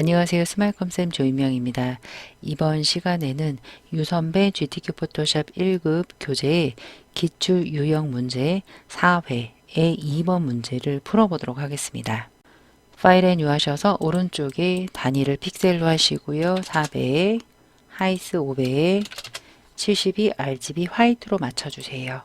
안녕하세요. 스마일컴쌤 조인명입니다. 이번 시간에는 유선배 GTQ 포토샵 1급 교재의 기출 유형 문제 4회의 2번 문제를 풀어보도록 하겠습니다. 파일에 뉴하셔서 오른쪽에 단위를 픽셀로 하시고요. 400, 하이스 500, 72 RGB 화이트로 맞춰주세요.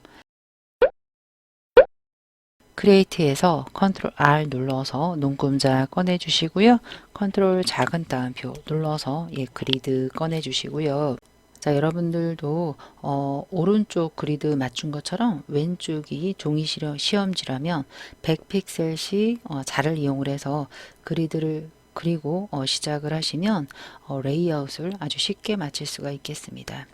크리에이트에서 컨트롤 R 눌러서 눈금자 꺼내 주시고요. 컨트롤 작은 따옴표 눌러서 예, 그리드 꺼내 주시고요. 자, 여러분들도 어, 오른쪽 그리드 맞춘 것처럼 왼쪽이 종이 시험지라면 100픽셀씩 어, 자를 이용을 해서 그리드를 그리고 어, 시작을 하시면 어, 레이아웃을 아주 쉽게 맞출 수가 있겠습니다.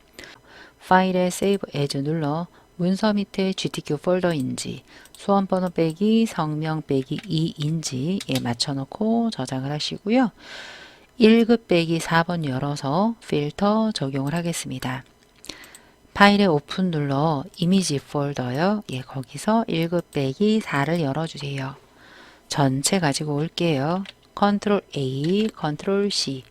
파일에 Save As 눌러 문서 밑에 GTQ 폴더인지 수험 번호 빼기 성명 빼기 2인지에 예, 맞춰놓고 저장을 하시고요. 1급 빼기 4번 열어서 필터 적용을 하겠습니다. 파일에 오픈 눌러 이미지 폴더요. 예, 거기서 1급 빼기 4를 열어주세요. 전체 가지고 올게요. 컨트롤 A, 컨트롤 C.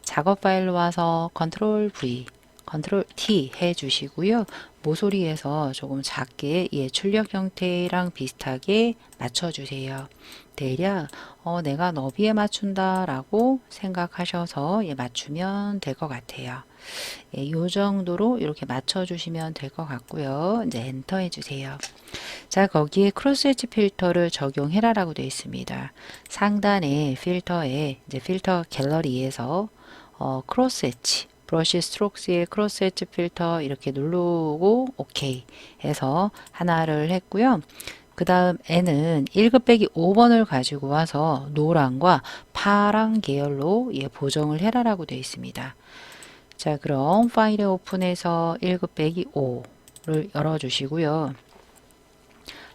작업 파일로 와서 컨트롤 V, 컨트롤 T 해주시고요. 모서리에서 조금 작게 예, 출력 형태랑 비슷하게 맞춰주세요. 대략 어, 내가 너비에 맞춘다 라고 생각하셔서 예, 맞추면 될 것 같아요. 예, 이 정도로 이렇게 맞춰주시면 될 것 같고요. 이제 엔터 해주세요. 자, 거기에 크로스 엣지 필터를 적용해라 라고 되어 있습니다. 상단에 필터에 이제 필터 갤러리에서 어, 크로스 엣지 브러쉬 스트록스의 크로스 엣지 필터 이렇게 누르고 오케이 해서 하나를 했고요. 그 다음 N은 1급 빼기 5번을 가지고 와서 노란과 파랑 계열로 예, 보정을 해라라고 되어 있습니다. 자, 그럼 파일에 오픈해서 1급 빼기 5를 열어주시고요.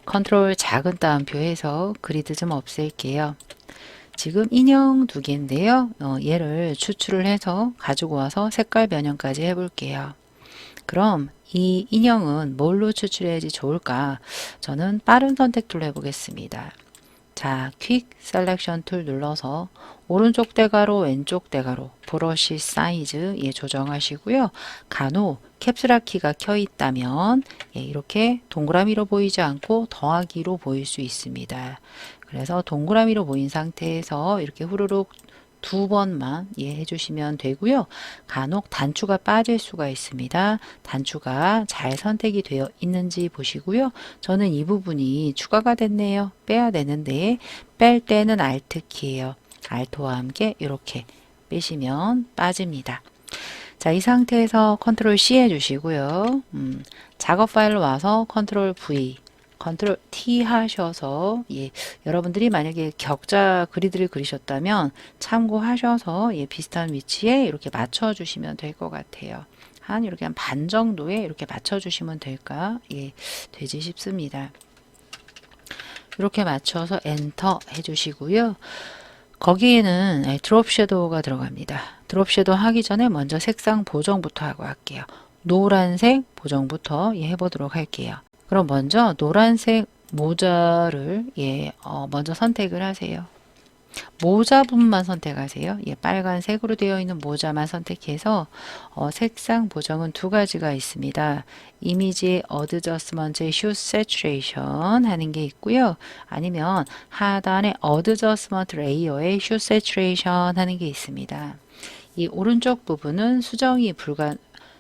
컨트롤 작은 따옴표 해서 그리드 좀 없앨게요. 지금 인형 두 개인데요. 어, 얘를 추출을 해서 가지고 와서 색깔 변형까지 해볼게요. 그럼 이 인형은 뭘로 추출해야지 좋을까? 저는 빠른 선택 툴로 해보겠습니다. 자, 퀵 셀렉션 툴 눌러서 오른쪽 대가로 왼쪽 대가로 브러쉬 사이즈 예, 조정하시고요. 간혹 캡슐화 키가 켜 있다면 예, 이렇게 동그라미로 보이지 않고 더하기로 보일 수 있습니다. 그래서 동그라미로 보인 상태에서 이렇게 후루룩 두 번만 예, 해주시면 되고요. 간혹 단추가 빠질 수가 있습니다. 단추가 잘 선택이 되어 있는지 보시고요. 저는 이 부분이 추가가 됐네요. 빼야 되는데 뺄 때는 Alt 키예요. Alt와 함께 이렇게 빼시면 빠집니다. 자, 이 상태에서 컨트롤 C 해주시고요. 음, 작업 파일로 와서 컨트롤 V, 컨트롤 T 하셔서 예, 여러분들이 만약에 격자 그리드를 그리셨다면 참고하셔서 예, 비슷한 위치에 이렇게 맞춰 주시면 될 것 같아요. 한 이렇게 한 반 정도에 이렇게 맞춰 주시면 될까? 예, 되지 싶습니다. 이렇게 맞춰서 엔터 해 주시고요. 거기에는 예, 드롭 섀도우가 들어갑니다. 드롭 섀도우 하기 전에 먼저 색상 보정부터 하고 할게요. 노란색 보정부터 예, 해보도록 할게요. 그럼 먼저 노란색 모자를 예, 어, 먼저 선택을 하세요. 모자분만 선택하세요. 예, 빨간색으로 되어 있는 모자만 선택해서 어, 색상 보정은 두 가지가 있습니다. 이미지 어드저스먼트 슈 세츄레이션 하는 게 있고요. 아니면 하단에 어드저스먼트 레이어의 슈 세츄레이션 하는 게 있습니다. 이 오른쪽 부분은 수정이 불가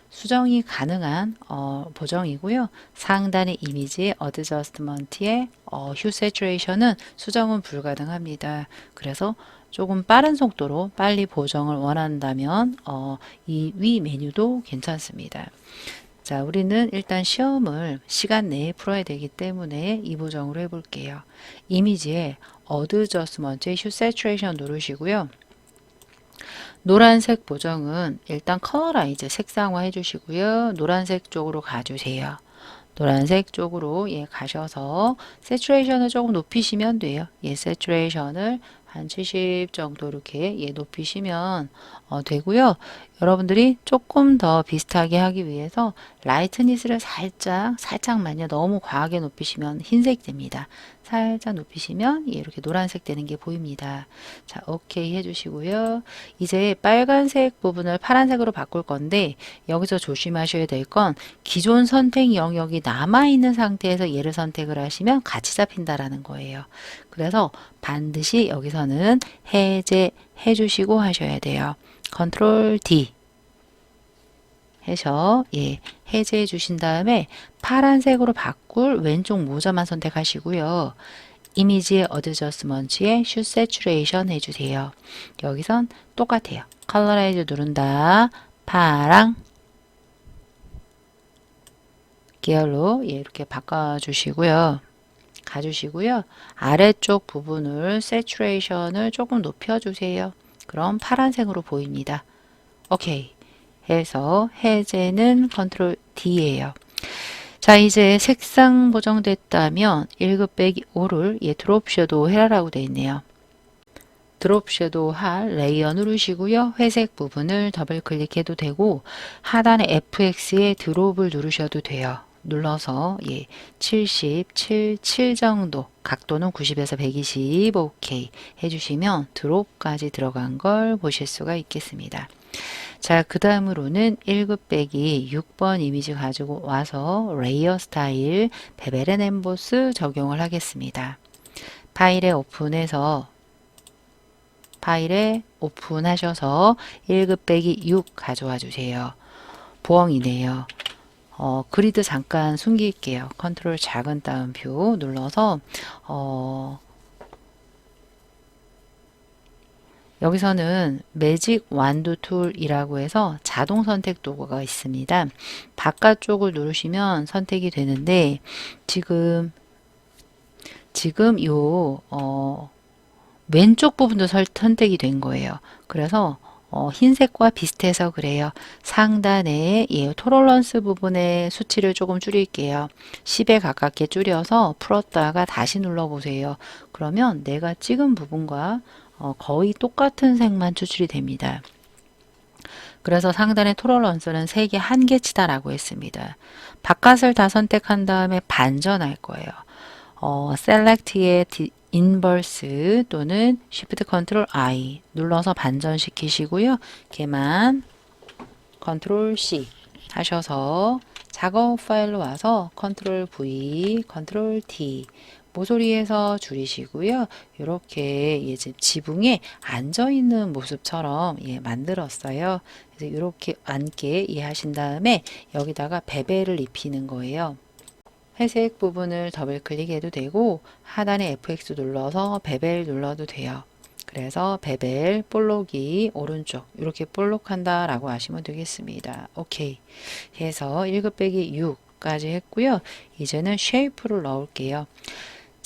수정이 가능한 어, 보정이고요. 상단의 이미지 어드저스트먼트의 어, 휴 세츄레이션은 수정은 불가능합니다. 그래서 조금 빠른 속도로 빨리 보정을 원한다면 어, 이 위 메뉴도 괜찮습니다. 자, 우리는 일단 시험을 시간 내에 풀어야 되기 때문에 이 보정으로 해볼게요. 이미지에 어드저스먼트 휴 세츄레이션 누르시고요. 노란색 보정은 일단 커러라이즈 색상화 해주시고요. 노란색 쪽으로 가주세요. 노란색 쪽으로 예 가셔서 세츄레이션을 조금 높이시면 돼요. 예 세츄레이션을 한 70 정도 이렇게 예, 높이시면 어, 되고요. 여러분들이 조금 더 비슷하게 하기 위해서 라이트니스를 살짝 살짝만요. 너무 과하게 높이시면 흰색 됩니다. 살짝 높이시면 예, 이렇게 노란색 되는 게 보입니다. 자, 오케이 해주시고요. 이제 빨간색 부분을 파란색으로 바꿀 건데 여기서 조심하셔야 될 건 기존 선택 영역이 남아있는 상태에서 얘를 선택을 하시면 같이 잡힌다라는 거예요. 그래서 반드시 여기서는 해제해 주시고 하셔야 돼요. 컨트롤 D 해서 예, 해제해 주신 다음에 파란색으로 바꿀 왼쪽 모자만 선택하시고요. 이미지의 어드저스먼트에 슈 세츄레이션 해주세요. 여기선 똑같아요. 컬러라이즈 누른다. 파랑 계열로 예, 이렇게 바꿔주시고요. 가주시고요. 아래쪽 부분을 세츄레이션을 조금 높여주세요. 그럼 파란색으로 보입니다. 오케이. 해서 해제는 컨트롤 D예요. 자, 이제 색상 보정됐다면 1급 빼기 5를 예, 드롭 섀도우 해라라고 되어 있네요. 드롭 섀도우 할 레이어 누르시고요. 회색 부분을 더블 클릭해도 되고 하단에 FX에 드롭을 누르셔도 돼요. 눌러서 예, 77, 7 정도 각도는 90에서 120 오케이 해주시면 드롭까지 들어간 걸 보실 수가 있겠습니다. 자, 그 다음으로는 1급 빼기 6번 이미지 가지고 와서 레이어 스타일 베벨앤 엠보스 적용을 하겠습니다. 파일에 오픈해서 파일에 오픈하셔서 1급 빼기 6 가져와 주세요. 보엉이네요. 어, 그리드 잠깐 숨길게요. 컨트롤 작은 따옴표 눌러서 어, 여기서는 매직 완두 툴이라고 해서 자동 선택 도구가 있습니다. 바깥쪽을 누르시면 선택이 되는데 지금 지금 요 어, 왼쪽 부분도 설- 선택이 된 거예요. 그래서 어, 흰색과 비슷해서 그래요. 상단에 예, 토럴런스 부분의 수치를 조금 줄일게요. 10에 가깝게 줄여서 풀었다가 다시 눌러보세요. 그러면 내가 찍은 부분과 어, 거의 똑같은 색만 추출이 됩니다. 그래서 상단의 토럴런스는 색이 한 개치다라고 했습니다. 바깥을 다 선택한 다음에 반전할 거예요. 어, 셀렉트의 인버스 또는 Shift Ctrl I 눌러서 반전시키시고요. 걔만 Ctrl C 하셔서 작업 파일로 와서 Ctrl V, Ctrl T 모서리에서 줄이시고요. 이렇게 이제 지붕에 앉아 있는 모습처럼 예, 만들었어요. 그래서 이렇게 앉게 이해하신 다음에 여기다가 베벨을 입히는 거예요. 회색 부분을 더블 클릭해도 되고 하단에 FX 눌러서 베벨 눌러도 돼요. 그래서 베벨 볼록이 오른쪽 이렇게 볼록한다 라고 하시면 되겠습니다. 오케이 해서 1급 빼기 6까지 했고요. 이제는 쉐이프를 넣을게요.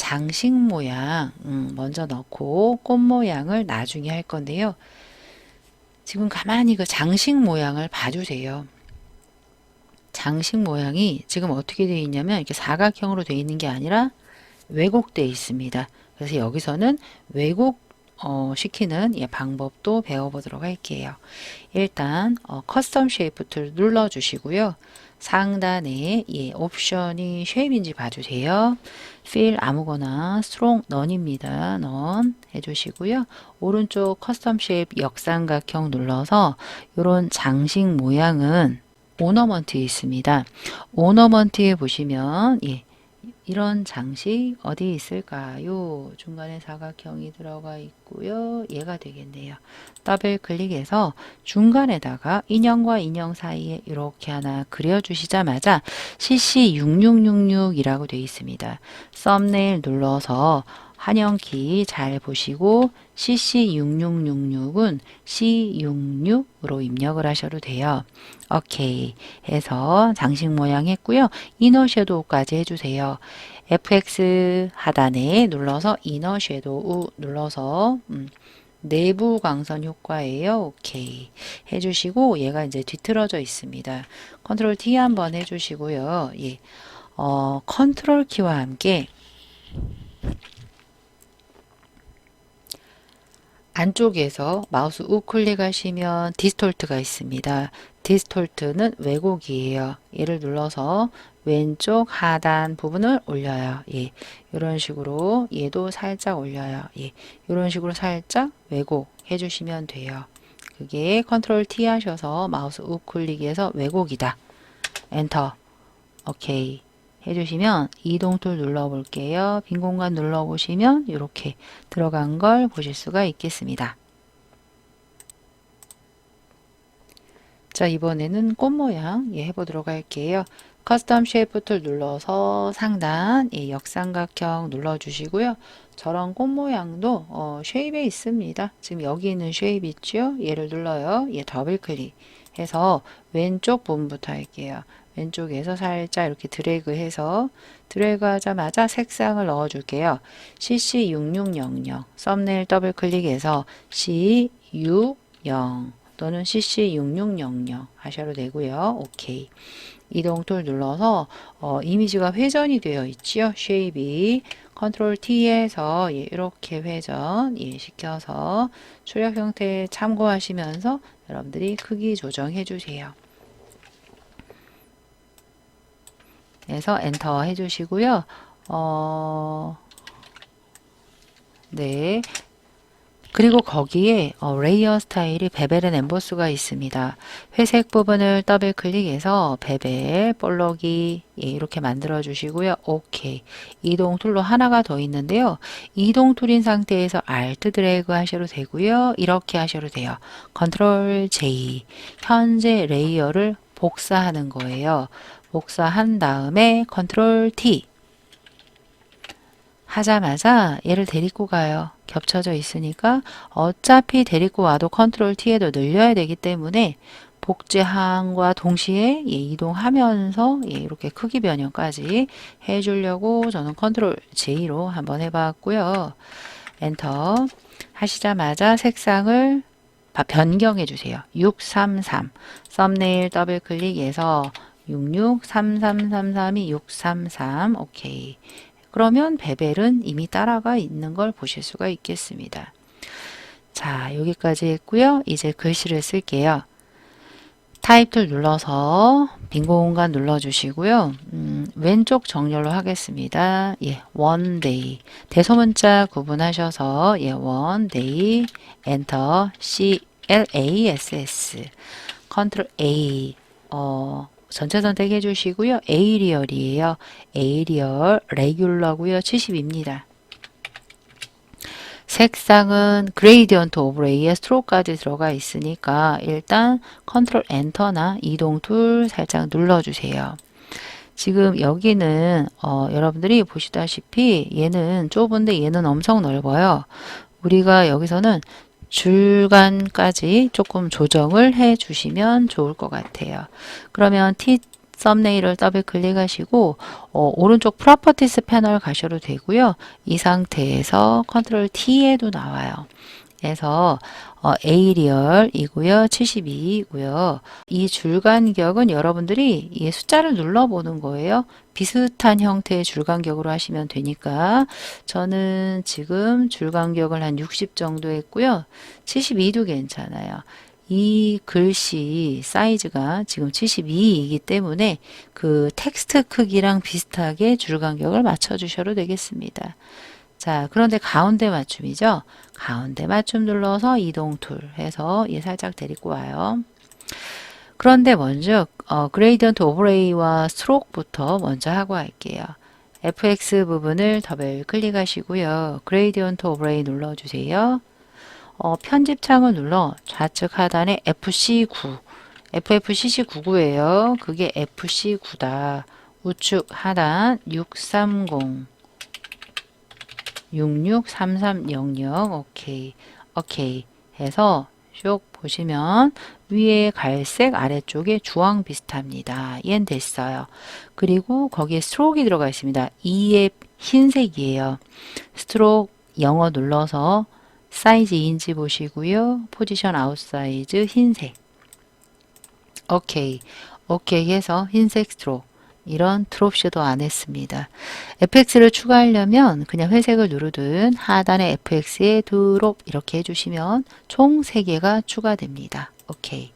장식 모양 음, 먼저 넣고 꽃 모양을 나중에 할 건데요. 지금 가만히 그 장식 모양을 봐주세요. 장식 모양이 지금 어떻게 되어 있냐면 이렇게 사각형으로 되어 있는 게 아니라 왜곡되어 있습니다. 그래서 여기서는 왜곡 어, 시키는 예, 방법도 배워보도록 할게요. 일단 어, 커스텀 쉐이프 툴 눌러주시고요. 상단에 예, 옵션이 쉐입인지 봐주세요. 필 아무거나 스트롱 넌입니다. 넌 해주시고요. 오른쪽 커스텀 쉐입 역삼각형 눌러서 이런 장식 모양은 오너먼트에 있습니다. 오너먼트에 보시면 예, 이런 장식 어디 있을까요? 중간에 사각형이 들어가 있고요. 얘가 되겠네요. 더블 클릭해서 중간에다가 인형과 인형 사이에 이렇게 하나 그려주시자마자 CC6666이라고 되어 있습니다. 썸네일 눌러서 한영키 잘 보시고 CC6666은 C66으로 입력을 하셔도 돼요. 오케이 해서 장식 모양 했고요. 이너 섀도우까지 해주세요. FX 하단에 눌러서 이너 섀도우 눌러서 음, 내부 광선 효과예요. 오케이 해주시고 얘가 이제 뒤틀어져 있습니다. 컨트롤 T 한번 해주시고요. 예, 어, 컨트롤 키와 함께 안쪽에서 마우스 우클릭하시면 디스톨트가 있습니다. 디스톨트는 왜곡이에요. 얘를 눌러서 왼쪽 하단 부분을 올려요. 예. 이런 식으로 얘도 살짝 올려요. 예. 이런 식으로 살짝 왜곡 해 주시면 돼요. 그게 컨트롤 T 하셔서 마우스 우클릭해서 왜곡이다. 엔터. 오케이. 해주시면 이동 툴 눌러볼게요. 빈 공간 눌러보시면 이렇게 들어간 걸 보실 수가 있겠습니다. 자, 이번에는 꽃 모양 예, 해보도록 할게요. 커스텀 쉐이프 툴 눌러서 상단 예, 역삼각형 눌러주시고요. 저런 꽃 모양도 어, 쉐입에 있습니다. 지금 여기 있는 쉐입 있죠? 얘를 눌러요. 얘 더블 클릭해서 왼쪽 부분부터 할게요. 왼쪽에서 살짝 이렇게 드래그 해서 드래그 하자마자 색상을 넣어 줄게요. CC6600 썸네일 더블 클릭해서 C60 또는 CC6600 하셔도 되고요. 오케이. 이동 툴 눌러서 어, 이미지가 회전이 되어 있지요. 쉐입이 컨트롤 T에서 예, 이렇게 회전 예, 시켜서 출력 형태 참고하시면서 여러분들이 크기 조정해 주세요. 그래서 엔터 해주시고요. 어, 네. 그리고 거기에 어, 레이어 스타일이 베벨 앤 엠보스가 있습니다. 회색 부분을 더블 클릭해서 베벨, 볼록이 예, 이렇게 만들어 주시고요. 오케이. 이동 툴로 하나가 더 있는데요. 이동 툴인 상태에서 Alt 드래그 하셔도 되고요. 이렇게 하셔도 돼요. 컨트롤 J. 현재 레이어를 복사하는 거예요. 복사한 다음에 컨트롤 T 하자마자 얘를 데리고 가요. 겹쳐져 있으니까 어차피 데리고 와도 컨트롤 T에도 늘려야 되기 때문에 복제항과 동시에 예, 이동하면서 예, 이렇게 크기 변형까지 해주려고 저는 컨트롤 J로 한번 해봤고요. 엔터 하시자마자 색상을 변경해 주세요. 633 썸네일 더블 클릭해서 663333이 633 오케이. 그러면 베벨은 이미 따라가 있는 걸 보실 수가 있겠습니다. 자, 여기까지 했고요. 이제 글씨를 쓸게요. 타입 툴 눌러서 빈 공간 눌러주시고요. 음, 왼쪽 정렬로 하겠습니다. 예, one. 대소문자 구분하셔서 예, one. 엔터 C L A S S. 컨트롤 A. 어, 전체 선택해 주시고요. 에이리얼이에요. 에이리얼 레귤러고요. 70입니다. 색상은 그레이디언트 오브 레이에 스트로크까지 들어가 있으니까 일단 컨트롤 엔터나 이동 툴 살짝 눌러주세요. 지금 여기는 어, 여러분들이 보시다시피 얘는 좁은데 얘는 엄청 넓어요. 우리가 여기서는 줄간까지 조금 조정을 해 주시면 좋을 것 같아요. 그러면 T 썸네일을 더블 클릭하시고 어, 오른쪽 프로퍼티스 패널 가셔도 되고요. 이 상태에서 컨트롤 T에도 나와요. 그래서 어, 에이리얼이고요. 72이고요. 이 줄간격은 여러분들이 이 숫자를 눌러보는 거예요. 비슷한 형태의 줄간격으로 하시면 되니까 저는 지금 줄간격을 한 60 정도 했고요. 72도 괜찮아요. 이 글씨 사이즈가 지금 72이기 때문에 그 텍스트 크기랑 비슷하게 줄간격을 맞춰 주셔도 되겠습니다. 자, 그런데 가운데 맞춤이죠. 가운데 맞춤 눌러서 이동 툴 해서 얘 살짝 데리고 와요. 그런데 먼저 어, 그레이디언트 오버레이와 스트로크부터 먼저 하고 할게요. fx 부분을 더블 클릭하시고요. 그레이디언트 오버레이 눌러주세요. 어, 편집 창을 눌러 좌측 하단에 FC9 FFCC99예요. 그게 FC9다. 우측 하단 630 663300 오케이 오케이 해서 쭉 보시면 위에 갈색 아래쪽에 주황 비슷합니다. 얘는 됐어요. 그리고 거기에 스트로크가 들어가 있습니다. 이에 흰색이에요. 스트로크 영어 눌러서 사이즈 인지 보시고요. 포지션 아웃 사이즈 흰색. 오케이. 오케이 해서 흰색 스트로크. 이런 드롭쇼도 안 했습니다. fx를 추가하려면 그냥 회색을 누르든 하단에 fx에 드롭 이렇게 해주시면 총 3개가 추가됩니다. 오케이.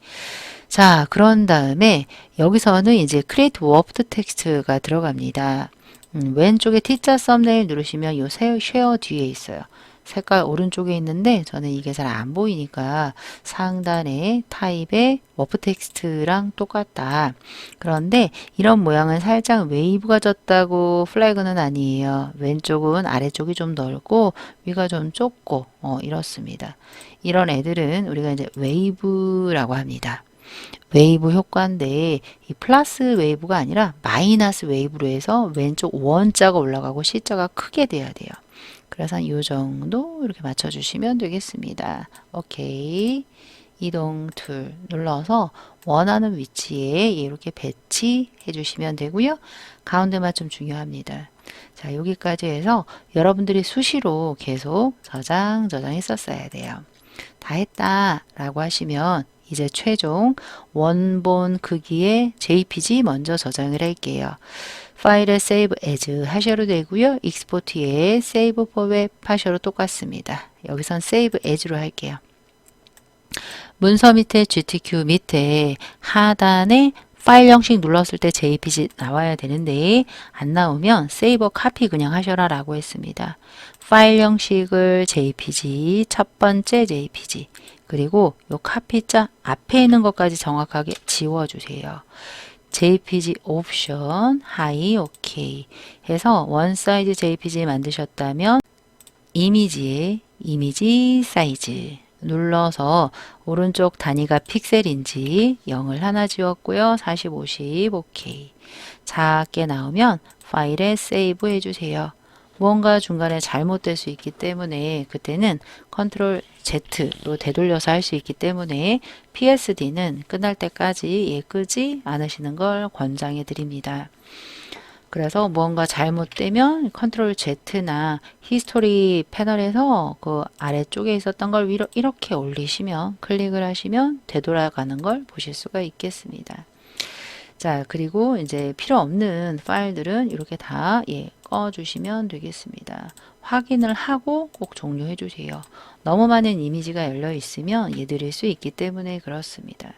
자, 그런 다음에 여기서는 이제 create warped text가 들어갑니다. 음, 왼쪽에 T자 썸네일 누르시면 요 쉐어 뒤에 있어요. 색깔 오른쪽에 있는데 저는 이게 잘 안 보이니까 상단에 타입의 워프 텍스트랑 똑같다. 그런데 이런 모양은 살짝 웨이브가 졌다고 플래그는 아니에요. 왼쪽은 아래쪽이 좀 넓고 위가 좀 좁고 어, 이렇습니다. 이런 애들은 우리가 이제 웨이브라고 합니다. 웨이브 효과인데 이 플러스 웨이브가 아니라 마이너스 웨이브로 해서 왼쪽 원자가 올라가고 C자가 크게 돼야 돼요. 그래서 이 정도 이렇게 맞춰주시면 되겠습니다. 오케이. 이동 툴 눌러서 원하는 위치에 이렇게 배치해 주시면 되고요. 가운데만 좀 중요합니다. 자, 여기까지 해서 여러분들이 수시로 계속 저장, 저장했었어야 돼요. 다 했다 라고 하시면 이제 최종 원본 크기의 JPG 먼저 저장을 할게요. 파일에 save as 하셔도 되고요. 익스포트에 save for web 하셔도 똑같습니다. 여기선 save as로 할게요. 문서 밑에 GTQ 밑에 하단에 파일 형식 눌렀을 때 JPG 나와야 되는데 안 나오면 save copy 그냥 하셔라 라고 했습니다. 파일 형식을 JPG 첫 번째 JPG 그리고 요 카피자 앞에 있는 것까지 정확하게 지워주세요. JPG 옵션 하이 오케이 해서 원 사이즈 JPG 만드셨다면 이미지에 이미지 사이즈 눌러서 오른쪽 단위가 픽셀인지 0을 하나 지웠고요. 40, 50 오케이 작게 나오면 파일에 세이브 해주세요. 무언가 중간에 잘못될 수 있기 때문에 그때는 컨트롤 Z로 되돌려서 할 수 있기 때문에 PSD는 끝날 때까지 예, 끄지 않으시는 걸 권장해 드립니다. 그래서 무언가 잘못되면 컨트롤 Z나 히스토리 패널에서 그 아래쪽에 있었던 걸 위로 이렇게 올리시면 클릭을 하시면 되돌아가는 걸 보실 수가 있겠습니다. 자, 그리고 이제 필요 없는 파일들은 이렇게 다 예, 꺼주시면 되겠습니다. 확인을 하고 꼭 종료해 주세요. 너무 많은 이미지가 열려 있으면 얘들일 수 있기 때문에 그렇습니다.